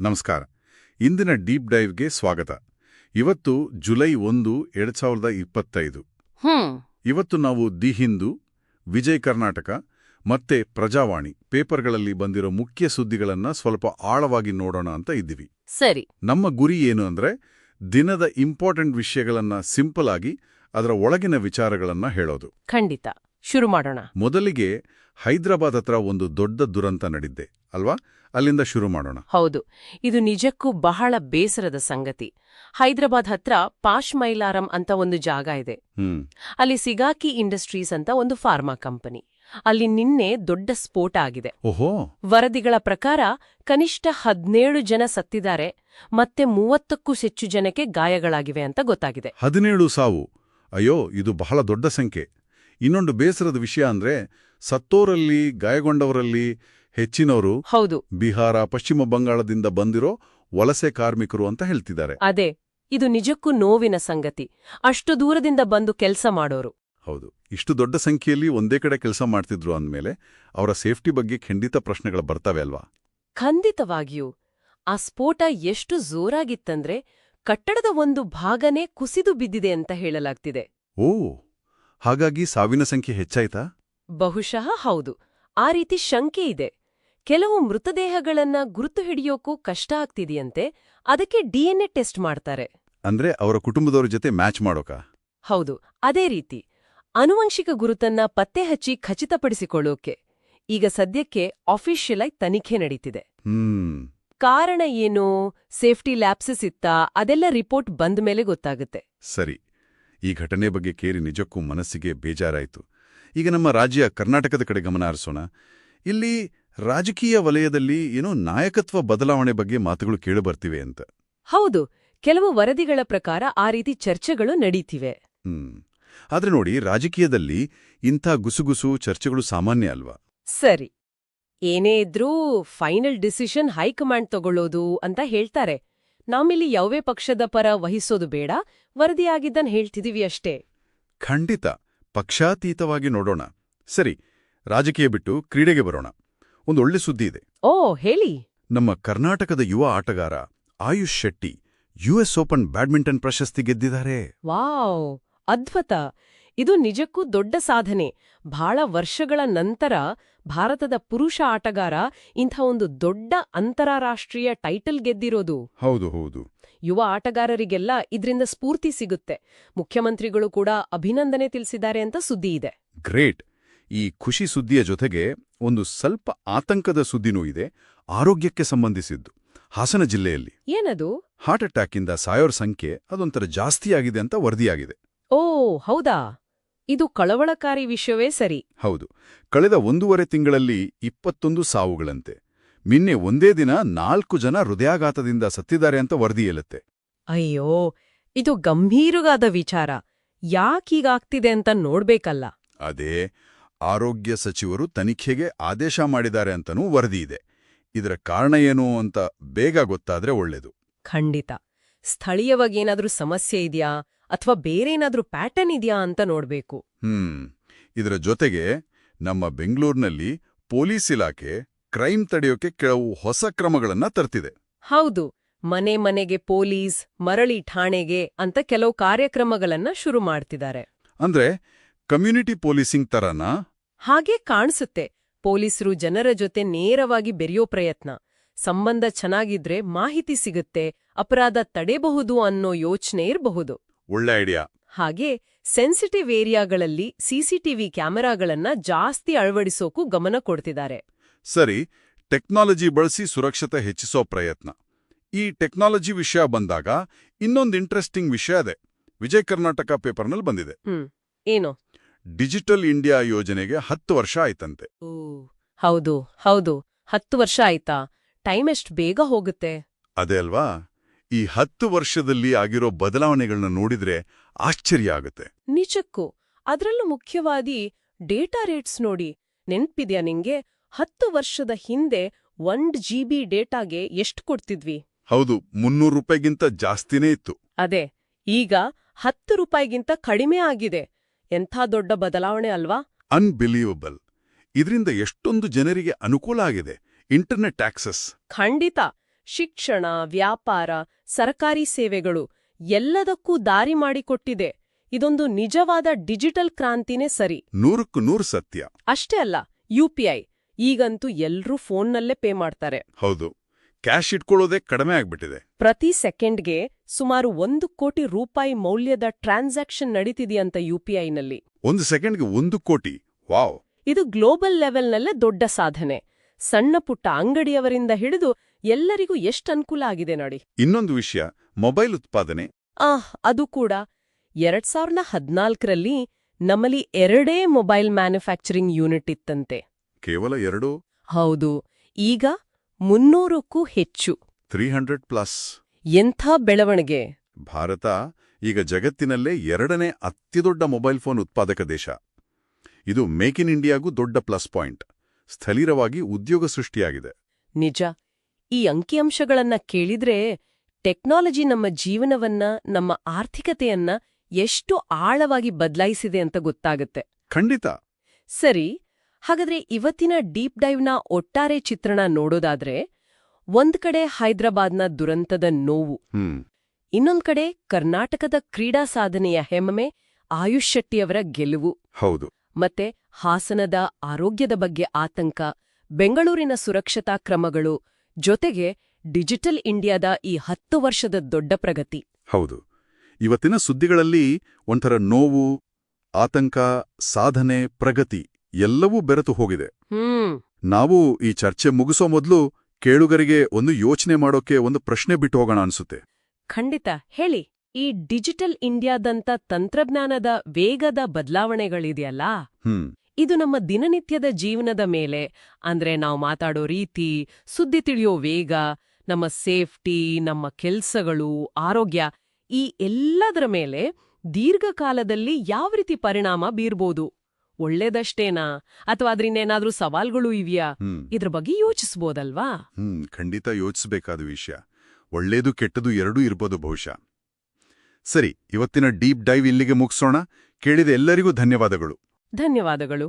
ನಮಸ್ಕಾರ. ಇಂದಿನ ಡೀಪ್ ಡೈವ್ಗೆ ಸ್ವಾಗತ. ಇವತ್ತು ಜುಲೈ ಒಂದು ಎರಡ್ ಸಾವಿರದ ಇಪ್ಪತ್ತೈದು. ಇವತ್ತು ನಾವು ದಿ ಹಿಂದೂ ವಿಜಯ್ ಕರ್ನಾಟಕ ಮತ್ತೆ ಪ್ರಜಾವಾಣಿ ಪೇಪರ್ಗಳಲ್ಲಿ ಬಂದಿರೋ ಮುಖ್ಯ ಸುದ್ದಿಗಳನ್ನ ಸ್ವಲ್ಪ ಆಳವಾಗಿ ನೋಡೋಣ ಅಂತ ಇದ್ದೀವಿ. ಸರಿ. ನಮ್ಮ ಗುರಿ ಏನು ಅಂದ್ರೆ ದಿನದ ಇಂಪಾರ್ಟೆಂಟ್ ವಿಷಯಗಳನ್ನ ಸಿಂಪಲ್ ಆಗಿ ಅದರ ಒಳಗಿನ ವಿಚಾರಗಳನ್ನ ಹೇಳೋದು. ಖಂಡಿತ. ಶುರು ಮಾಡೋಣ. ಮೊದಲಿಗೆ ಹೈದರಾಬಾದ್ ಹತ್ರ ಒಂದು ದೊಡ್ಡ ದುರಂತ ನಡೆದಿದೆ ಅಲ್ವಾ? ಅಲ್ಲಿಂದ ಶುರು ಮಾಡೋಣ. ಹೌದು. ಇದು ನಿಜಕ್ಕೂ ಬಹಳ ಬೇಸರದ ಸಂಗತಿ. ಹೈದರಾಬಾದ್ ಹತ್ರ ಪಾಶ್ ಮೈಲಾರಂ ಅಂತ ಒಂದು ಜಾಗ ಇದೆ. ಅಲ್ಲಿ ಸಿಗಾಕಿ ಇಂಡಸ್ಟ್ರೀಸ್ ಅಂತ ಒಂದು ಫಾರ್ಮಾ ಕಂಪನಿ. ಅಲ್ಲಿ ನಿನ್ನೆ ದೊಡ್ಡ ಸ್ಫೋಟ ಆಗಿದೆ. ಓಹೋ. ವರದಿಗಳ ಪ್ರಕಾರ ಕನಿಷ್ಠ ಹದ್ನೇಳು ಜನ ಸತ್ತಿದ್ದಾರೆ ಮತ್ತೆ ಮೂವತ್ತಕ್ಕೂ ಹೆಚ್ಚು ಜನಕ್ಕೆ ಗಾಯಗಳಾಗಿವೆ ಅಂತ ಗೊತ್ತಾಗಿದೆ. ಹದಿನೇಳು ಸಾವು. ಅಯ್ಯೋ ಇದು ಬಹಳ ದೊಡ್ಡ ಸಂಖ್ಯೆ. ಇನ್ನೊಂದು ಬೇಸರದ ವಿಷಯ ಅಂದ್ರೆ ಸತ್ತೋರಲ್ಲಿ ಗಾಯಗೊಂಡವರಲ್ಲಿ ಹೆಚ್ಚಿನವರು ಹೌದು. ಬಿಹಾರ ಪಶ್ಚಿಮ ಬಂಗಾಳದಿಂದ ಬಂದಿರೋ ವಲಸೆ ಕಾರ್ಮಿಕರು ಅಂತ ಹೇಳ್ತಿದ್ದಾರೆ. ಅದೇ ಇದು ನಿಜಕ್ಕೂ ನೋವಿನ ಸಂಗತಿ. ಅಷ್ಟು ದೂರದಿಂದ ಬಂದು ಕೆಲಸ ಮಾಡೋರು. ಹೌದು. ಇಷ್ಟು ದೊಡ್ಡ ಸಂಖ್ಯೆಯಲ್ಲಿ ಒಂದೇ ಕಡೆ ಕೆಲಸ ಮಾಡ್ತಿದ್ರು ಅಂದ್ಮೇಲೆ ಅವರ ಸೇಫ್ಟಿ ಬಗ್ಗೆ ಖಂಡಿತ ಪ್ರಶ್ನೆಗಳು ಬರ್ತವೆ ಅಲ್ವಾ? ಖಂಡಿತವಾಗಿಯೂ. ಆ ಸ್ಫೋಟ ಎಷ್ಟು ಜೋರಾಗಿತ್ತಂದ್ರೆ ಕಟ್ಟಡದ ಒಂದು ಭಾಗನೇ ಕುಸಿದು ಬಿದ್ದಿದೆ ಅಂತ ಹೇಳಲಾಗ್ತಿದೆ. ಓ ಹಾಗಾಗಿ ಸಾವಿನ ಸಂಖ್ಯೆ ಹೆಚ್ಚಾಯ್ತಾ? ಬಹುಶಃ ಹೌದು. ಆ ರೀತಿ ಶಂಕೆ ಇದೆ. ಕೆಲವು ಮೃತದೇಹಗಳನ್ನ ಗುರುತು ಹಿಡಿಯೋಕ್ಕೂ ಕಷ್ಟ ಆಗ್ತಿದೆಯಂತೆ ಅದಕ್ಕೆ ಡಿಎನ್ಎ ಟೆಸ್ಟ್ ಮಾಡ್ತಾರೆ. ಅಂದ್ರೆ ಅವರ ಕುಟುಂಬದವರ ಜೊತೆ ಮ್ಯಾಚ್ ಮಾಡೋಕ? ಹೌದು ಅದೇ ರೀತಿ. ಅನುವಂಶಿಕ ಗುರುತನ್ನ ಪತ್ತೆ ಹಚ್ಚಿ ಖಚಿತಪಡಿಸಿಕೊಳ್ಳೋಕೆ. ಈಗ ಸದ್ಯಕ್ಕೆ ಆಫೀಷಿಯಲ್ ಆಗಿ ತನಿಖೆ ನಡೀತಿದೆ. ಹ್ಮ್. ಕಾರಣ ಏನು? ಸೇಫ್ಟಿ ಲ್ಯಾಪ್ಸಸ್ ಇತ್ತಾ? ಅದೆಲ್ಲ ರಿಪೋರ್ಟ್ ಬಂದ ಮೇಲೆ ಗೊತ್ತಾಗುತ್ತೆ. ಸರಿ. ಈ ಘಟನೆ ಬಗ್ಗೆ ಕೇರಿ ನಿಜಕ್ಕೂ ಮನಸ್ಸಿಗೆ ಬೇಜಾರಾಯಿತು. ಈಗ ನಮ್ಮ ರಾಜ್ಯ ಕರ್ನಾಟಕದ ಕಡೆ ಗಮನ ಹರಿಸೋಣ. ಇಲ್ಲಿ ರಾಜಕೀಯ ವಲಯದಲ್ಲಿ ಏನೋ ನಾಯಕತ್ವ ಬದಲಾವಣೆ ಬಗ್ಗೆ ಮಾತುಗಳು ಕೇಳಿಬರ್ತಿವೆ ಅಂತ. ಹೌದು ಕೆಲವು ವರದಿಗಳ ಪ್ರಕಾರ ಆ ರೀತಿ ಚರ್ಚೆಗಳು ನಡೀತಿವೆ. ಹ್ಮ್. ಆದ್ರೆ ನೋಡಿ ರಾಜಕೀಯದಲ್ಲಿ ಇಂಥ ಗುಸುಗುಸು ಚರ್ಚೆಗಳು ಸಾಮಾನ್ಯ ಅಲ್ವಾ? ಸರಿ. ಏನೇ ಇದ್ರೂ ಫೈನಲ್ ಡಿಸಿಷನ್ ಹೈಕಮಾಂಡ್ ತಗೊಳ್ಳೋದು ಅಂತ ಹೇಳ್ತಾರೆ. ನಾವಿಲ್ಲಿ ಯಾವೇ ಪಕ್ಷದ ಪರ ವಹಿಸೋದು ಬೇಡ. ವರದಿಯಾಗಿದ್ದನ್ ಹೇಳ್ತಿದೀವಿ ಅಷ್ಟೇ. ಖಂಡಿತ. ಪಕ್ಷಾತೀತವಾಗಿ ನೋಡೋಣ. ಸರಿ ರಾಜಕೀಯ ಬಿಟ್ಟು ಕ್ರೀಡೆಗೆ ಬರೋಣ. ಒಂದು ಒಳ್ಳೆ ಸುದ್ದಿ ಇದೆ. ಓ ಹೇಳಿ. ನಮ್ಮ ಕರ್ನಾಟಕದ ಯುವ ಆಟಗಾರ Ayush Shetty US open badminton ಪ್ರಶಸ್ತಿ ಗೆದ್ದಿದ್ದಾರೆ. ವಾವ್ ಅದ್ಭುತ. ಇದು ನಿಜಕ್ಕೂ ದೊಡ್ಡ ಸಾಧನೆ. ಬಹಳ ವರ್ಷಗಳ ನಂತರ ಭಾರತದ ಪುರುಷ ಆಟಗಾರ ಇಂಥ ಒಂದು ದೊಡ್ಡ ಅಂತಾರಾಷ್ಟ್ರೀಯ ಟೈಟಲ್ ಗೆದ್ದಿರೋದು. ಹೌದು ಹೌದು. ಯುವ ಆಟಗಾರರಿಗೆಲ್ಲ ಇದರಿಂದ ಸ್ಫೂರ್ತಿ ಸಿಗುತ್ತೆ. ಮುಖ್ಯಮಂತ್ರಿಗಳು ಕೂಡ ಅಭಿನಂದನೆ ತಿಳಿಸಿದ್ದಾರೆ ಅಂತ ಸುದ್ದಿ ಇದೆ. ಗ್ರೇಟ್. ಈ ಖುಷಿ ಸುದ್ದಿಯ ಜೊತೆಗೆ ಒಂದು ಸ್ವಲ್ಪ ಆತಂಕದ ಸುದ್ದಿನೂ ಇದೆ ಆರೋಗ್ಯಕ್ಕೆ ಸಂಬಂಧಿಸಿದ್ದು. ಹಾಸನ ಜಿಲ್ಲೆಯಲ್ಲಿ ಏನದು? ಹಾರ್ಟ್ ಅಟ್ಯಾಕ್ ಇಂದ ಸಾಯೋರ್ ಸಂಖ್ಯೆ ಅದೊಂಥರ ಜಾಸ್ತಿಯಾಗಿದೆ ಅಂತ ವರದಿಯಾಗಿದೆ. ಓ ಹೌದಾ? ಇದು ಕಳವಳಕಾರಿ ವಿಷಯವೇ ಸರಿ. ಹೌದು. ಕಳೆದ ಒಂದೂವರೆ ತಿಂಗಳಲ್ಲಿ ಇಪ್ಪತ್ತೊಂದು ಸಾವುಗಳಂತೆ. ನಿನ್ನೆ ಒಂದೇ ದಿನ ನಾಲ್ಕು ಜನ ಹೃದಯಾಘಾತದಿಂದ ಸತ್ತಿದ್ದಾರೆ ಅಂತ ವರದಿ ಹೇಳುತ್ತೆ ಅಯ್ಯೋ ಇದು ಗಂಭೀರವಾದ ವಿಚಾರ. ಯಾಕೀಗಾಗ್ತಿದೆ ಅಂತ ನೋಡ್ಬೇಕಲ್ಲ. ಅದೇ ಆರೋಗ್ಯ ಸಚಿವರು ತನಿಖೆಗೆ ಆದೇಶ ಮಾಡಿದ್ದಾರೆ ಅಂತನೂ ವರದಿ ಇದೆ. ಇದರ ಕಾರಣ ಏನು ಅಂತ ಬೇಗ ಗೊತ್ತಾದ್ರೆ ಒಳ್ಳೇದು. ಖಂಡಿತ. ಸ್ಥಳೀಯವಾಗಿ ಏನಾದರೂ ಸಮಸ್ಯೆ ಇದೆಯಾ? ಅಥವಾ ಬೇರೇನಾದ್ರೂ ಪ್ಯಾಟರ್ನ್ ಇದೆಯಾ ಅಂತ ನೋಡ್ಬೇಕು. ಹ್ಮ್. ಇದರ ಜೊತೆಗೆ ನಮ್ಮ ಬೆಂಗಳೂರಿನಲ್ಲಿ ಪೊಲೀಸ್ ಇಲಾಖೆ ಕ್ರೈಮ್ ತಡೆಯೋಕೆ ಕೆಲವು ಹೊಸ ಕ್ರಮಗಳನ್ನ ತರ್ತಿದೆ. ಹೌದು. ಮನೆ ಮನೆಗೆ ಪೊಲೀಸ್ ಮರಳಿ ಠಾಣೆಗೆ ಅಂತ ಕೆಲವು ಕಾರ್ಯಕ್ರಮಗಳನ್ನ ಶುರು ಮಾಡ್ತಿದ್ದಾರೆ. ಅಂದ್ರೆ ಕಮ್ಯುನಿಟಿ ಪೊಲೀಸಿಂಗ್ ತರನಾ? ಹಾಗೆ ಕಾಣಿಸುತ್ತೆ. ಪೊಲೀಸರು ಜನರ ಜೊತೆ ನೇರವಾಗಿ ಬೆರೆಯೋ ಪ್ರಯತ್ನ. ಸಂಬಂಧ ಚೆನ್ನಾಗಿದ್ರೆ ಮಾಹಿತಿ ಸಿಗುತ್ತೆ ಅಪರಾಧ ತಡೆಬಹುದು ಅನ್ನೋ ಯೋಚನೆ ಇರಬಹುದು. ಒಳ್ಳೆ ಐಡಿಯಾ. ಹಾಗೆ ಸೆನ್ಸಿಟಿವ್ ಏರಿಯಾಗಳಲ್ಲಿ ಸಿಸಿಟಿವಿ ಕ್ಯಾಮೆರಾಗಳನ್ನ ಜಾಸ್ತಿ ಅಳವಡಿಸೋಕು ಗಮನ ಕೊಡ್ತಿದ್ದಾರೆ. ಸರಿ ಟೆಕ್ನಾಲಜಿ ಬಳಸಿ ಸುರಕ್ಷತೆ ಹೆಚ್ಚಿಸೋ ಪ್ರಯತ್ನ. ಈ ಟೆಕ್ನಾಲಜಿ ವಿಷಯ ಬಂದಾಗ ಇನ್ನೊಂದು ಇಂಟ್ರೆಸ್ಟಿಂಗ್ ವಿಷಯ ಅದೇ. ವಿಜಯ್ ಕರ್ನಾಟಕ ಪೇಪರ್ನಲ್ಲಿ ಬಂದಿದೆ. ಏನು? ಡಿಜಿಟಲ್ ಇಂಡಿಯಾ ಯೋಜನೆಗೆ ಹತ್ತು ವರ್ಷ ಆಯ್ತಂತೆ. ಹೌದು ಹೌದು ಹತ್ತು ವರ್ಷ ಆಯ್ತಾ? ಟೈಮ್ ಎಷ್ಟು ಬೇಗ ಹೋಗುತ್ತೆ? ಅದೇ ಅಲ್ವಾ? ಈ ಹತ್ತು ವರ್ಷದಲ್ಲಿ ಆಗಿರೋ ಬದಲಾವಣೆಗಳನ್ನ ನೋಡಿದ್ರೆ ಆಶ್ಚರ್ಯ ಆಗುತ್ತೆ. ನಿಜಕ್ಕೂ ಅದರಲ್ಲೂ ಮುಖ್ಯವಾಗಿ ಡೇಟಾ ರೇಟ್ಸ್ ನೋಡಿ. ನೆನ್ಪಿದ್ಯಾ ನಿಂಗೆ? ಹತ್ತು ವರ್ಷದ ಹಿಂದೆ ಒಂದ್ ಜಿಬಿ ಡೇಟಾಗೆ ಎಷ್ಟು ಕೊಡ್ತಿದ್ವಿ? ಹೌದು ಮುನ್ನೂರು ರೂಪಾಯಿಗಿಂತ ಜಾಸ್ತಿನೇ ಇತ್ತು. ಅದೇ ಈಗ ಹತ್ತು ರೂಪಾಯಿಗಿಂತ ಕಡಿಮೆ ಆಗಿದೆ. ಎಂಥ ದೊಡ್ಡ ಬದಲಾವಣೆ ಅಲ್ವಾ? ಅನ್ಬಿಲೀವಬಲ್ ಇದರಿಂದ ಎಷ್ಟೊಂದು ಜನರಿಗೆ ಅನುಕೂಲ ಆಗಿದೆ. ಇಂಟರ್ನೆಟ್ ಆಕ್ಸೆಸ್ ಖಂಡಿತ. ಶಿಕ್ಷಣ ವ್ಯಾಪಾರ ಸರ್ಕಾರಿ ಸೇವೆಗಳು ಎಲ್ಲದಕ್ಕೂ ದಾರಿ ಮಾಡಿಕೊಟ್ಟಿದೆ. ಇದೊಂದು ನಿಜವಾದ ಡಿಜಿಟಲ್ ಕ್ರಾಂತಿನೇ ಸರಿ. ನೂರಕ್ಕೂ ನೂರು ಸತ್ಯ. ಅಷ್ಟೇ ಅಲ್ಲ ಯುಪಿಐ ಈಗಂತೂ ಎಲ್ರೂ ಫೋನ್ನಲ್ಲೇ ಪೇ ಮಾಡ್ತಾರೆ. ಹೌದು ಕ್ಯಾಶ್ ಇಟ್ಕೊಳ್ಳೋದೇ ಕಡಿಮೆ ಆಗ್ಬಿಟ್ಟಿದೆ. ಪ್ರತಿ ಸೆಕೆಂಡ್ಗೆ ಸುಮಾರು ಒಂದು ಕೋಟಿ ರೂಪಾಯಿ ಮೌಲ್ಯದ ಟ್ರಾನ್ಸಾಕ್ಷನ್ ನಡೀತಿದೆಯಂತ ಯುಪಿಐನಲ್ಲಿ ಒಂದು ಸೆಕೆಂಡ್ಗೆ ಒಂದು ಕೋಟಿ ವಾವ್. ಇದು ಗ್ಲೋಬಲ್ ಲೆವೆಲ್ನಲ್ಲೇ ದೊಡ್ಡ ಸಾಧನೆ. ಸಣ್ಣ ಪುಟ್ಟ ಅಂಗಡಿಯವರಿಂದ ಹಿಡಿದು ಎಲ್ಲರಿಗೂ ಎಷ್ಟು ಅನುಕೂಲ ಆಗಿದೆ ನೋಡಿ. ಇನ್ನೊಂದು ವಿಷಯ ಮೊಬೈಲ್ ಉತ್ಪಾದನೆ. ಆಹ್ ಅದು ಕೂಡ. ಎರಡ್ ಸಾವಿರದ ಹದಿನಾಲ್ಕರಲ್ಲಿ ನಮ್ಮಲ್ಲಿ ಎರಡೇ ಮೊಬೈಲ್ ಮ್ಯಾನುಫ್ಯಾಕ್ಚರಿಂಗ್ ಯೂನಿಟ್ ಇತ್ತಂತೆ. ಕೇವಲ ಎರಡು? ಹೌದು. ಈಗ ಮುನ್ನೂರಕ್ಕೂ ಹೆಚ್ಚು. Three hundred plus. ಎಂಥ ಬೆಳವಣಿಗೆ. ಭಾರತ ಈಗ ಜಗತ್ತಿನಲ್ಲೇ ಎರಡನೇ ಅತಿದೊಡ್ಡ ಮೊಬೈಲ್ ಫೋನ್ ಉತ್ಪಾದಕ ದೇಶ. ಇದು ಮೇಕ್ ಇನ್ ಇಂಡಿಯಾಗೂ ದೊಡ್ಡ ಪ್ಲಸ್ ಪಾಯಿಂಟ್. ಸ್ಥಳೀಯವಾಗಿ ಉದ್ಯೋಗ ಸೃಷ್ಟಿಯಾಗಿದೆ. ನಿಜ. ಈ ಅಂಕಿಅಂಶಗಳನ್ನ ಕೇಳಿದ್ರೆ ಟೆಕ್ನಾಲಜಿ ನಮ್ಮ ಜೀವನವನ್ನ ನಮ್ಮ ಆರ್ಥಿಕತೆಯನ್ನ ಎಷ್ಟು ಆಳವಾಗಿ ಬದಲಾಯಿಸಿದೆ ಅಂತ ಗೊತ್ತಾಗುತ್ತೆ. ಖಂಡಿತ. ಸರಿ ಹಾಗಾದ್ರೆ ಇವತ್ತಿನ ಡೀಪ್ ಡೈವ್ನ ಒಟ್ಟಾರೆ ಚಿತ್ರಣ ನೋಡೋದಾದ್ರೆ ಒಂದ್ ಕಡೆ ಹೈದರಾಬಾದ್ನ ದುರಂತದ ನೋವು. ಇನ್ನೊಂದ್ ಕಡೆ ಕರ್ನಾಟಕದ ಕ್ರೀಡಾ ಸಾಧನೆಯ ಹೆಮ್ಮೆ ಆಯುಷ್ ಶೆಟ್ಟಿಯವರ ಗೆಲುವು. ಹೌದು. ಮತ್ತೆ ಹಾಸನದ ಆರೋಗ್ಯದ ಬಗ್ಗೆ ಆತಂಕ ಬೆಂಗಳೂರಿನ ಸುರಕ್ಷತಾ ಕ್ರಮಗಳು ಜೊತೆಗೆ ಡಿಜಿಟಲ್ ಇಂಡಿಯಾದ ಈ ಹತ್ತು ವರ್ಷದ ದೊಡ್ಡ ಪ್ರಗತಿ. ಹೌದು. ಇವತ್ತಿನ ಸುದ್ದಿಗಳಲ್ಲಿ ಒಂಥರ ನೋವು ಆತಂಕ ಸಾಧನೆ ಪ್ರಗತಿ ಎಲ್ಲವೂ ಬೆರೆತು ಹೋಗಿದೆ. ಹ್ಮ್. ನಾವು ಈ ಚರ್ಚೆ ಮುಗಿಸೋ ಮೊದಲು ಕೇಳುಗರಿಗೆ ಒಂದು ಯೋಚನೆ ಮಾಡೋಕೆ ಒಂದು ಪ್ರಶ್ನೆ ಬಿಟ್ಟು ಹೋಗೋಣ ಅನ್ಸುತ್ತೆ. ಖಂಡಿತ. ಹೇಳಿ ಈ ಡಿಜಿಟಲ್ ಇಂಡಿಯಾದಂಥ ತಂತ್ರಜ್ಞಾನದ ವೇಗದ ಬದಲಾವಣೆಗಳಿದೆಯಲ್ಲ? ಹ್ಮ್. ಇದು ನಮ್ಮ ದಿನನಿತ್ಯದ ಜೀವನದ ಮೇಲೆ ಅಂದ್ರೆ ನಾವು ಮಾತಾಡೋ ರೀತಿ ಸುದ್ದಿ ತಿಳಿಯೋ ವೇಗ ನಮ್ಮ ಸೇಫ್ಟಿ ನಮ್ಮ ಕೆಲ್ಸಗಳು ಆರೋಗ್ಯ ಈ ಎಲ್ಲದರ ಮೇಲೆ ದೀರ್ಘಕಾಲದಲ್ಲಿ ಯಾವ ರೀತಿ ಪರಿಣಾಮ ಬೀರ್ಬೋದು? ಒಳ್ಳೇದಷ್ಟೇನಾ? ಅಥವಾ ಅದ್ರಿಂದೇನಾದ್ರೂ ಸವಾಲ್ಗಳು ಇವ್ಯಾ? ಇದ್ರ ಬಗ್ಗೆ ಯೋಚಿಸ್ಬೋದಲ್ವಾ? ಹ್ಮ್ ಖಂಡಿತ ಯೋಚಿಸಬೇಕಾದ ವಿಷಯ. ಒಳ್ಳೇದು ಕೆಟ್ಟದು ಎರಡೂ ಇರ್ಬೋದು ಬಹುಶಃ. ಸರಿ ಇವತ್ತಿನ ಡೀಪ್ ಡೈವ್ ಇಲ್ಲಿಗೆ ಮುಗಿಸೋಣ. ಕೇಳಿದ ಎಲ್ಲರಿಗೂ ಧನ್ಯವಾದಗಳು. ಧನ್ಯವಾದಗಳು.